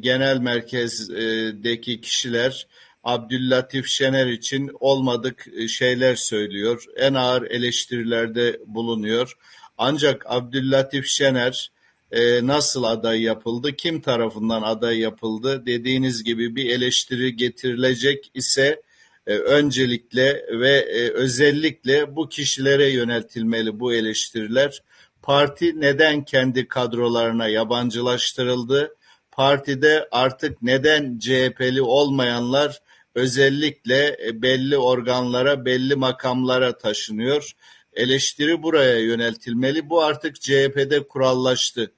genel merkezdeki kişiler Abdüllatif Şener için olmadık şeyler söylüyor. En ağır eleştirilerde bulunuyor. Ancak Abdüllatif Şener e, nasıl aday yapıldı, kim tarafından aday yapıldı dediğiniz gibi bir eleştiri getirilecek ise e, öncelikle ve e, özellikle bu kişilere yöneltilmeli bu eleştiriler. Parti neden kendi kadrolarına yabancılaştırıldı? Partide artık neden CHP'li olmayanlar özellikle e, belli organlara, belli makamlara taşınıyor? Eleştiri buraya yöneltilmeli. Bu artık CHP'de kurallaştı.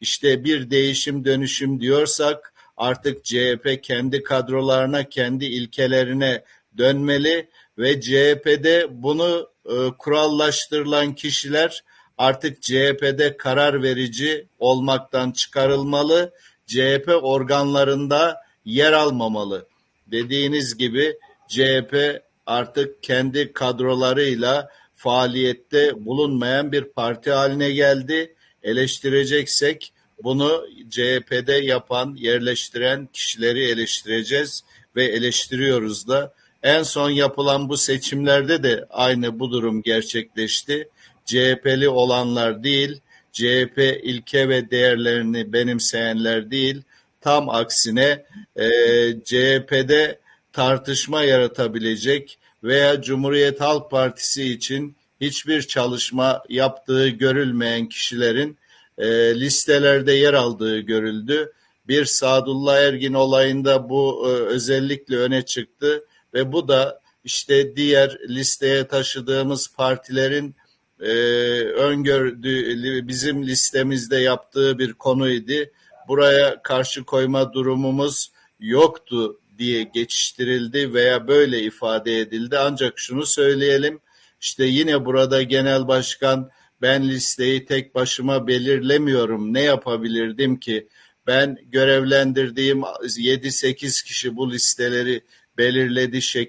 İşte bir değişim dönüşüm diyorsak artık CHP kendi kadrolarına, kendi ilkelerine dönmeli ve CHP'de bunu e, kurallaştırılan kişiler artık CHP'de karar verici olmaktan çıkarılmalı. CHP organlarında yer almamalı. Dediğiniz gibi CHP artık kendi kadrolarıyla faaliyette bulunmayan bir parti haline geldi. Eleştireceksek bunu CHP'de yapan, yerleştiren kişileri eleştireceğiz ve eleştiriyoruz da. En son yapılan bu seçimlerde de aynı bu durum gerçekleşti. CHP'li olanlar değil, CHP ilke ve değerlerini benimseyenler değil, tam aksine e, CHP'de tartışma yaratabilecek veya Cumhuriyet Halk Partisi için hiçbir çalışma yaptığı görülmeyen kişilerin e, listelerde yer aldığı görüldü. Bir Sadullah Ergin olayında bu e, özellikle öne çıktı ve bu da işte diğer listeye taşıdığımız partilerin e, öngördüğü bizim listemizde yaptığı bir konuydu. Buraya karşı koyma durumumuz yoktu diye geçiştirildi veya böyle ifade edildi. Ancak şunu söyleyelim, işte yine burada genel başkan ben listeyi tek başıma belirlemiyorum. Ne yapabilirdim ki? Ben görevlendirdiğim 7-8 kişi bu listeleri belirledi şeklinde